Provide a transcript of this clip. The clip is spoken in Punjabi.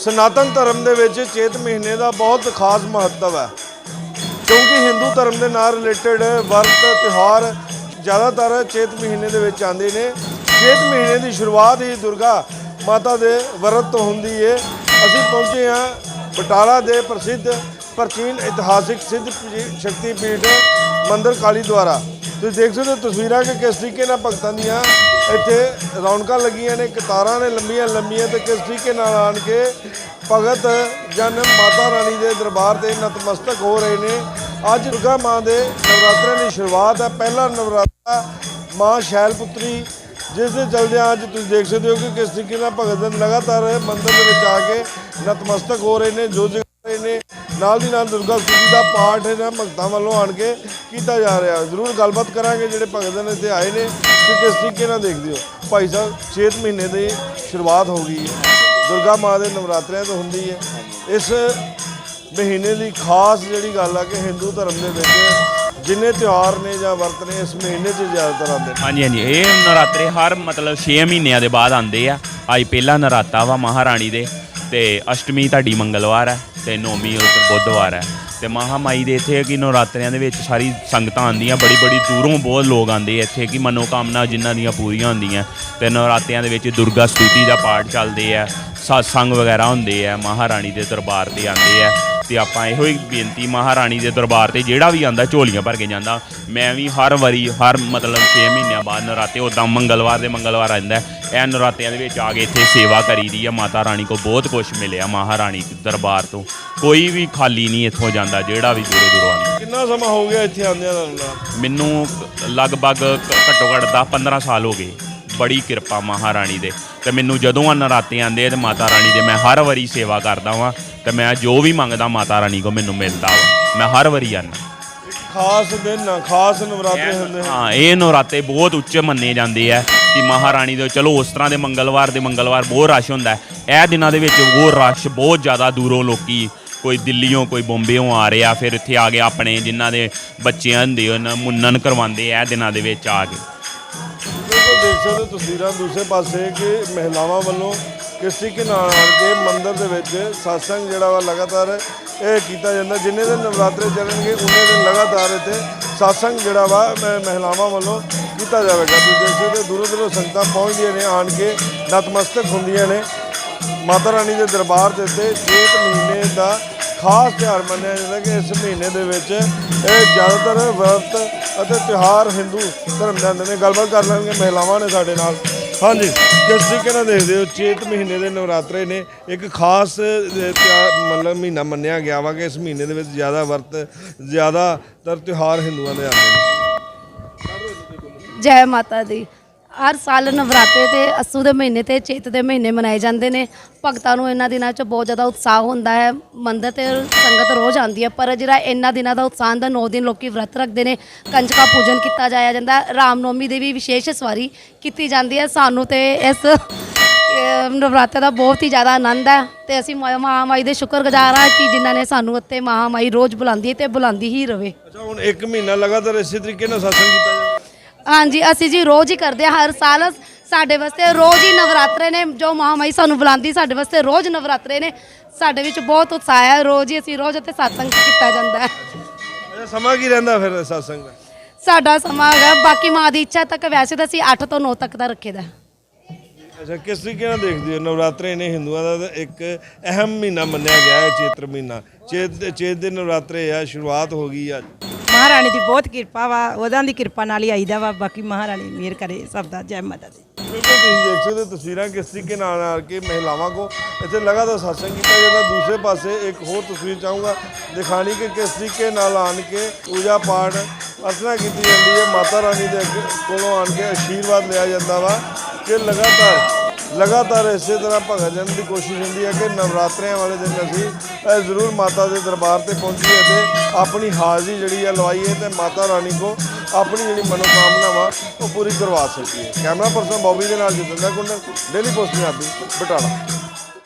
ਸਨਾਤਨ ਧਰਮ ਦੇ ਵਿੱਚ ਚੇਤ ਮਹੀਨੇ ਦਾ ਬਹੁਤ ਖਾਸ ਮਹੱਤਵ ਹੈ। ਕਿਉਂਕਿ ਹਿੰਦੂ ਧਰਮ ਦੇ ਨਾਲ ਰਿਲੇਟਡ ਵਰਤ, ਤਿਉਹਾਰ ਜ਼ਿਆਦਾਤਰ ਚੇਤ ਮਹੀਨੇ ਦੇ ਵਿੱਚ ਆਉਂਦੇ ਨੇ। ਚੇਤ ਮਹੀਨੇ ਦੀ ਸ਼ੁਰੂਆਤ ਹੀ ਦੁਰਗਾ ਮਾਤਾ ਦੇ ਵਰਤ ਤੋਂ ਹੁੰਦੀ ਹੈ ਅਸੀਂ ਪਹੁੰਚੇ ਹਾਂ ਬਟਾਲਾ ਦੇ ਪ੍ਰਸਿੱਧ ਪ੍ਰਾਚੀਨ ਇਤਿਹਾਸਿਕ ਸਿੱਧ ਸ਼ਕਤੀ ਪੀਠ ਮੰਦਰ ਕਾਲੀ ਦੁਆਰਾ। ਤੁਸੀਂ ਦੇਖ ਸਕਦੇ ਹੋ ਤਸਵੀਰਾਂ ਕਿ ਕਿਸ ਤਰੀਕੇ ਨਾਲ ਭਗਤਾਂ ਦੀਆਂ ਇੱਥੇ ਰੌਣਕਾਂ ਲੱਗੀਆਂ ਨੇ ਕਤਾਰਾਂ ਨੇ ਲੰਬੀਆਂ ਲੰਬੀਆਂ ਤੇ ਕਿਸ ਤਰੀਕੇ ਨਾਲ ਆਣ ਕੇ ਭਗਤ ਜਨ ਮਾਤਾ ਰਾਣੀ ਦੇ ਦਰਬਾਰ ਤੇ ਨਤਮਸਤਕ ਹੋ ਰਹੇ ਨੇ। ਅੱਜ ਦੁਰਗਾ ਮਾਂ ਦੇ ਨਵਰਾਤਰੇ ਦੀ ਸ਼ੁਰੂਆਤ ਹੈ, ਪਹਿਲਾ ਨਵਰਾਤਰਾ ਮਾਂ ਸ਼ੈਲਪੁੱਤਰੀ, ਜਿਸ ਦੇ ਚਲਦਿਆਂ ਅੱਜ ਤੁਸੀਂ ਦੇਖ ਸਕਦੇ ਹੋ ਕਿ ਕਿਸ ਤਰੀਕੇ ਨਾਲ ਭਗਤ ਜਨ ਲਗਾਤਾਰ ਮੰਦਰ ਦੇ ਵਿੱਚ ਆ ਕੇ ਨਤਮਸਤਕ ਹੋ ਰਹੇ ਨੇ, ਜੋ ਜਗਾ ਨਾਲ ਦੀ ਨਾਲ ਦੁਰਗਾ ਸਤੁਤੀ ਦਾ ਪਾਠ ਇਹਨਾਂ ਭਗਤਾਂ ਵੱਲੋਂ ਆਣ ਕੇ ਕੀਤਾ ਜਾ ਰਿਹਾ। ਜ਼ਰੂਰ ਗੱਲਬਾਤ ਕਰਾਂਗੇ ਜਿਹੜੇ ਭਗਤ ਨੇ ਇੱਥੇ ਆਏ ਨੇ ਕਿ ਕਿਸ ਤਰੀਕੇ ਨਾਲ ਦੇਖਦੇ ਹੋ। ਭਾਈ ਸਾਹਿਬ 6 ਮਹੀਨੇ ਦੀ ਸ਼ੁਰੂਆਤ ਹੋ ਗਈ ਹੈ। ਦੁਰਗਾ ਮਾਂ ਦੇ ਨਵਰਾਤਰਿਆਂ ਤੋਂ ਹੁੰਦੀ ਹੈ। ਇਸ ਮਹੀਨੇ ਦੀ ਖਾਸ ਜਿਹੜੀ ਗੱਲ ਆ ਕਿ ਹਿੰਦੂ ਧਰਮ ਦੇ ਵਿੱਚ ਜਿੰਨੇ ਤਿਉਹਾਰ ਨੇ ਜਾਂ ਵਰਤ ਨੇ, ਇਸ ਮਹੀਨੇ 'ਚ ਜ਼ਿਆਦਾਤਰ ਆਉਂਦੇ ਨੇ। ਹਾਂਜੀ ਹਾਂਜੀ। ਇਹ ਨਰਾਤਰੇ ਹਰ ਮਤਲਬ 6 ਮਹੀਨਿਆਂ ਦੇ ਬਾਅਦ ਆਉਂਦੇ ਆ। ਅੱਜ ਪਹਿਲਾ ਨਰਾਤਾ ਵਾ ਮਹਾਰਾਣੀ ਦੇ। ਤੇ ਅਸ਼ਟਮੀ ਤੁਹਾਡੀ ਮੰਗਲਵਾਰ ਹੈ ਤੇ ਨੌਵੀਂ ਉੱਤਰ ਬੁੱਧਵਾਰ ਹੈ। ਤੇ ਮਹਾਮਾਈ ਦੇ ਇੱਥੇ ਕਿ ਨਵਰਾਤਰਿਆਂ ਦੇ ਵਿੱਚ ਸਾਰੀ ਸੰਗਤਾਂ ਆਉਂਦੀਆਂ, ਬੜੀ ਬੜੀ ਦੂਰੋਂ ਬਹੁਤ ਲੋਕ ਆਉਂਦੇ ਇੱਥੇ ਕਿ ਮਨੋਕਾਮਨਾ ਜਿਨ੍ਹਾਂ ਦੀਆਂ ਪੂਰੀਆਂ ਹੁੰਦੀਆਂ। ਤੇ ਨਵਰਾਤਰਿਆਂ ਦੇ ਵਿੱਚ ਦੁਰਗਾ ਸਤੂਤੀ ਦਾ ਪਾਠ ਚੱਲਦੇ ਆ ਸਤਸੰਗ ਵਗੈਰਾ ਹੁੰਦੇ ਆ, ਮਹਾਰਾਣੀ ਦੇ ਦਰਬਾਰ ਤੇ ਆਉਂਦੇ ਆ। ਤੇ ਆਪਾਂ ਇਹੋ ਹੀ ਬੇਨਤੀ ਮਹਾਰਾਣੀ ਦੇ ਦਰਬਾਰ ਤੇ ਜਿਹੜਾ ਵੀ ਆਂਦਾ ਝੋਲੀਆਂ ਭਰ ਕੇ ਜਾਂਦਾ। ਮੈਂ ਵੀ ਹਰ ਵਾਰੀ ਹਰ ਮਤਲਬ 6 ਮਹੀਨਿਆਂ ਬਾਅਦ ਨਰਾਤੇ ਉਦਾਂ ਮੰਗਲਵਾਰ ਦੇ ਮੰਗਲਵਾਰ ਆਂਦਾ ਇਹ ਨਰਾਤਿਆਂ ਦੇ ਵਿੱਚ ਆ ਕੇ ਇੱਥੇ ਸੇਵਾ ਕਰੀਦੀ ਆ। ਮਾਤਾ ਰਾਣੀ ਕੋ ਬਹੁਤ ਕੁਝ ਮਿਲਿਆ ਮਹਾਰਾਣੀ ਦੇ ਦਰਬਾਰ ਤੋਂ। ਕੋਈ ਵੀ ਖਾਲੀ ਨਹੀਂ ਇੱਥੋਂ ਜਾਂਦਾ ਜਿਹੜਾ ਵੀ ਦੂਰੋਂ ਦੂਰੋਂ ਆਂਦਾ। ਕਿੰਨਾ ਸਮਾਂ ਹੋ ਗਿਆ ਇੱਥੇ ਆਉਂਦਿਆਂ ਦਾ ਮੈਨੂੰ ਲਗਭਗ ਘੱਟੋ ਘੱਟ 10 15 ਸਾਲ ਹੋ ਗਏ। ਬੜੀ ਕਿਰਪਾ ਮਹਾਰਾਣੀ ਦੇ। ਤੇ ਮੈਨੂੰ ਜਦੋਂ ਆ ਨਰਾਤੇ ਆਂਦੇ ਆ ਤੇ ਮਾਤਾ ਰਾਣੀ ਦੇ ਮੈਂ ਹਰ ਵਾਰੀ ਸੇਵਾ ਕਰਦਾ ਵਾਂ। ਤੇ ਮੈਂ ਜੋ ਵੀ ਮੰਗਦਾ ਮਾਤਾ ਰਾਣੀ ਕੋ ਮੈਨੂੰ ਮਿਲਦਾ ਵਾ। ਮੈਂ ਹਰ ਵਾਰੀ ਆਨਾ। ਖਾਸ ਦਿਨ ਆ ਖਾਸ ਨਵਰਾਤਰੇ ਹੁੰਦੇ ਹਨ ਹਾਂ ਇਹ ਨਰਾਤੇ ਬਹੁਤ ਉੱਚੇ ਮੰਨੇ ਜਾਂਦੇ ਆ ਕਿ ਮਹਾਰਾਣੀ ਦੇ ਚਲੋ ਉਸ ਤਰ੍ਹਾਂ ਦੇ ਮੰਗਲਵਾਰ ਦੇ ਮੰਗਲਵਾਰ ਬਹੁਤ ਰਸ਼ ਹੁੰਦਾ ਹੈ। ਇਹ ਦਿਨਾਂ ਦੇ ਵਿੱਚ ਉਹ ਰਸ਼ ਬਹੁਤ ਜ਼ਿਆਦਾ ਦੂਰੋਂ ਲੋਕੀ ਕੋਈ ਦਿੱਲੀੋਂ ਕੋਈ ਬੰਬੇੋਂ ਆ ਰਿਹਾ ਫਿਰ ਇੱਥੇ ਆ ਕੇ ਆਪਣੇ ਜਿਨ੍ਹਾਂ ਦੇ ਬੱਚਿਆਂ ਹੁੰਦੇ ਉਹਨਾਂ ਮੁੰਨਨ ਕਰਵਾਉਂਦੇ ਆ ਇਹ ਦਿਨਾਂ ਦੇ ਵਿੱਚ ਆ ਕੇ। ਬਿਲਕੁਲ ਦੇਖ ਸਕਦੇ ਹੋ ਤਸਵੀਰਾਂ ਦੂਸਰੇ ਪਾਸੇ ਕਿ ਮਹਿਲਾਵਾਂ ਵੱਲੋਂ ਕਿਸ ਤਰੀਕੇ ਨਾਲ ਆਣ ਕੇ ਮੰਦਿਰ ਦੇ ਵਿੱਚ satsang ਜਿਹੜਾ ਵਾ ਲਗਾਤਾਰ ਇਹ ਕੀਤਾ ਜਾਂਦਾ। ਜਿੰਨੇ ਦਿਨ ਨਵਰਾਤਰੇ ਚੱਲਣਗੇ, ਉਨੇ ਦਿਨ ਲਗਾਤਾਰ ਇੱਥੇ satsang ਜਿਹੜਾ ਵਾ ਮਹਿਲਾਵਾਂ ਵੱਲੋਂ ਕੀਤਾ ਜਾਵੇਗਾ। ਤੁਸੀਂ ਦੇਖ ਸਕਦੇ ਦੂਰੋਂ ਦੂਰੋਂ ਸੰਗਤਾਂ ਪਹੁੰਚਦੀਆਂ ਨੇ, ਆਣ ਕੇ ਨਤਮਸਤਕ ਹੁੰਦੀਆਂ ਨੇ। ਮਾਤਾ ਰਾਣੀ ਦੇ ਦਰਬਾਰ ਦੇ ਉੱਤੇ ਚੇਤ ਮਹੀਨੇ ਦਾ ਖਾਸ ਤਿਉਹਾਰ ਮੰਨਿਆ ਜਾਂਦਾ ਕਿ ਇਸ ਮਹੀਨੇ ਦੇ ਵਿੱਚ ਇਹ ਜ਼ਿਆਦਾਤਰ ਵਰਤ ਅਤੇ ਤਿਉਹਾਰ ਹਿੰਦੂ ਧਰਮ ਦੇ ਨੇ। ਗੱਲਬਾਤ ਕਰ ਲਾਂਗੇ, ਮਹਿਲਾਵਾਂ ਨੇ ਸਾਡੇ ਨਾਲ। ਹਾਂਜੀ, ਜਿਸ ਤਰੀਕੇ ਨਾਲ ਦੇਖਦੇ ਹੋ, ਚੇਤ ਮਹੀਨੇ ਦੇ ਨਵਰਾਤਰੇ ਨੇ। ਇੱਕ ਖਾਸ ਤਿਉਹਾਰ, ਮਤਲਬ ਮਹੀਨਾ ਮੰਨਿਆ ਗਿਆ ਵਾ ਕਿ ਇਸ ਮਹੀਨੇ ਦੇ ਵਿੱਚ ਜ਼ਿਆਦਾ ਵਰਤ ਜ਼ਿਆਦਾਤਰ ਤਿਉਹਾਰ ਹਿੰਦੂਆਂ ਦੇ ਆਉਂਦੇ ਨੇ। ਜੈ ਮਾਤਾ ਦੀ। ਹਰ ਸਾਲ ਨਵਰਾਤੇ ਤੇ ਅਸੂ ਦੇ ਮਹੀਨੇ ਤੇ ਚੇਤ ਦੇ ਮਹੀਨੇ ਮਨਾਏ ਜਾਂਦੇ ਨੇ। ਭਗਤਾਂ ਨੂੰ ਇਹਨਾਂ ਦਿਨਾਂ 'ਚ ਬਹੁਤ ਜ਼ਿਆਦਾ ਉਤਸ਼ਾਹ ਹੁੰਦਾ ਹੈ। ਮੰਦਰ ਤੇ ਸੰਗਤ ਰੋਜ਼ ਆਉਂਦੀ ਹੈ ਪਰ ਜਿਹੜਾ ਇਹਨਾਂ ਦਿਨਾਂ ਦਾ ਉਤਸ਼ਾਹ ਦਾ 9 ਦਿਨ ਲੋਕੀ ਵਰਤ ਰੱਖਦੇ ਨੇ। ਕੰਜਕਾ ਪੂਜਨ ਕੀਤਾ ਜਾਇਆ ਜਾਂਦਾ। ਰਾਮਨੌਮੀ ਦੀ ਵੀ ਵਿਸ਼ੇਸ਼ ਸਵਾਰੀ ਕੀਤੀ ਜਾਂਦੀ ਹੈ। ਸਾਨੂੰ ਤੇ ਇਸ ਅਹ, ਨਵਰਾਤੇ ਦਾ ਬਹੁਤ ਹੀ ਜ਼ਿਆਦਾ ਆਨੰਦ ਹੈ ਤੇ ਅਸੀਂ ਮਾ- ਮਹਾਮਾਈ ਦੇ ਸ਼ੁਕਰਗੁਜ਼ਾਰ ਹਾਂ ਕਿ ਜਿਨ੍ਹਾਂ ਨੇ ਸਾਨੂੰ ਇੱਥੇ ਮਹਾਮਾਈ ਰੋਜ਼ ਬੁਲਾਉਂਦੀ ਹੈ ਤੇ ਬੁਲਾਉਂਦੀ ਹੀ ਰਵੇ। ਅੱਛਾ ਹੁਣ ਇੱਕ ਮਹੀਨਾ ਲਗਾਤਾਰ ਇਸੇ ਤਰੀਕੇ ਨਾਲ satsang ਕੀਤਾ ਜਾਂਦਾ ਹਾਂਜੀ ਅਸੀਂ ਜੀ ਰੋਜ਼ ਹੀ ਕਰਦੇ ਹਰ ਸਾਲ ਸਾਡੇ ਵਾਸਤੇ ਰੋਜ਼ ਹੀ ਨਵਰਾਤਰੇ ਨੇ ਜੋ ਮਹਾਮਾਈ ਸਾਨੂੰ ਬੁਲਾਉਂਦੀ ਸਾਡੇ ਵਾਸਤੇ ਰੋਜ਼ ਨਵਰਾਤਰੇ ਨੇ। ਸਾਡੇ ਵਿੱਚ ਬਹੁਤ ਉਤਸ਼ਾਹ ਹੈ ਰੋਜ਼ ਹੀ ਅਸੀਂ ਰੋਜ਼ ਇੱਥੇ satsang ਕੀਤਾ ਜਾਂਦਾ ਹੈ। ਅੱਛਾ ਸਮਾਂ ਕੀ ਰਹਿੰਦਾ ਫਿਰ satsang ਦਾ? ਸਾਡਾ ਸਮਾਂ ਹੈਗਾ ਬਾਕੀ ਮਾਂ ਦੀ ਇੱਛਾ ਤੱਕ ਵੈਸੇ ਤਾਂ ਅਸੀਂ 8 ਤੋਂ 9 ਤੱਕ ਦਾ ਰੱਖੇਦਾ ਅੱਛਾ ਕਿਸ ਤਰੀਕੇ ਨਾਲ ਦੇਖਦੇ ਹੋ? ਨਵਰਾਤਰੇ ਨੇ ਹਿੰਦੂਆਂ ਦਾ ਤਾਂ ਇੱਕ ਅਹਿਮ ਮਹੀਨਾ ਮੰਨਿਆ ਗਿਆ ਹੈ ਚੇਤਰ ਮਹੀਨਾ। ਚੇਤ ਚੇਤ ਦੇ ਨਵਰਾਤਰੇ ਆ ਸ਼ੁਰੂਆਤ ਹੋ ਗਈ ਅੱਜ ਮਹਾਰਾਣੀ ਦੀ ਬਹੁਤ ਕਿਰਪਾ ਵਾ, ਉਹਦਾਂ ਦੀ ਕਿਰਪਾ ਨਾਲ ਹੀ ਆਈਦਾ ਵਾ, ਬਾਕੀ ਮਹਾਰਾਣੀ ਮਿਹਰ ਕਰੇ ਸਭ ਦਾ, ਜੈ ਮਾਤਾ ਦੀ। ਬਿਲਕੁਲ ਤੁਸੀਂ ਦੇਖ ਸਕਦੇ ਹੋ ਤਸਵੀਰਾਂ ਕਿਸ ਤਰੀਕੇ ਨਾਲ ਆ ਕੇ ਮਹਿਲਾਵਾਂ ਕੋ, ਇੱਥੇ ਲਗਾਤਾਰ satsang ਕੀਤਾ ਜਾਂਦਾ, ਦੂਸਰੇ ਪਾਸੇ ਇੱਕ ਹੋਰ ਤਸਵੀਰ ਚਾਹੂੰਗਾ, ਦਿਖਾਣੀ ਕਿ ਕਿਸ ਤਰੀਕੇ ਨਾਲ ਆਣ ਕੇ ਪੂਜਾ ਪਾਠ, ਅਰਚਨਾ ਕੀਤੀ ਜਾਂਦੀ ਹੈ, ਮਾਤਾ ਰਾਣੀ ਦੇ ਅੱਗੇ ਕੋਲੋਂ ਆਣ ਕੇ ਆਸ਼ੀਰਵਾਦ ਲਿਆ ਜਾਂਦਾ ਵਾ, ਕਿ ਲਗਾਤਾਰ ਲਗਾਤਾਰ ਇਸੇ ਤਰ੍ਹਾਂ ਭਗਤ ਜਨ ਦੀ ਕੋਸ਼ਿਸ਼ ਹੁੰਦੀ ਹੈ ਕਿ ਨਵਰਾਤਰਿਆਂ ਵਾਲੇ ਦਿਨ ਅਸੀਂ ਅ, ਜ਼ਰੂਰ ਮਾਤਾ ਦੇ ਦਰਬਾਰ ਤੇ ਪਹੁੰਚੀਏ ਤੇ ਆਪਣੀ ਹਾਜ਼ਰੀ ਜਿਹੜੀ ਹੈ ਲਵਾਈਏ ਤੇ ਮਾਤਾ ਰਾਣੀ ਕੋ ਆਪਣੀ ਜਿਹੜੀ ਮਨੋਕਾਮਨਾਵਾਂ ਉਹ ਪੂਰੀ ਕਰਵਾ ਸਕੀਏ। ਕੈਮਰਾ ਪਰਸਨ ਬੌਬੀ ਦੇ ਨਾਲ ਜਤਿੰਦਰ ਕੁੰਡਲ ਡੇਲੀ ਪੋਸਟ ਪੰਜਾਬੀ ਬਟਾਲਾ।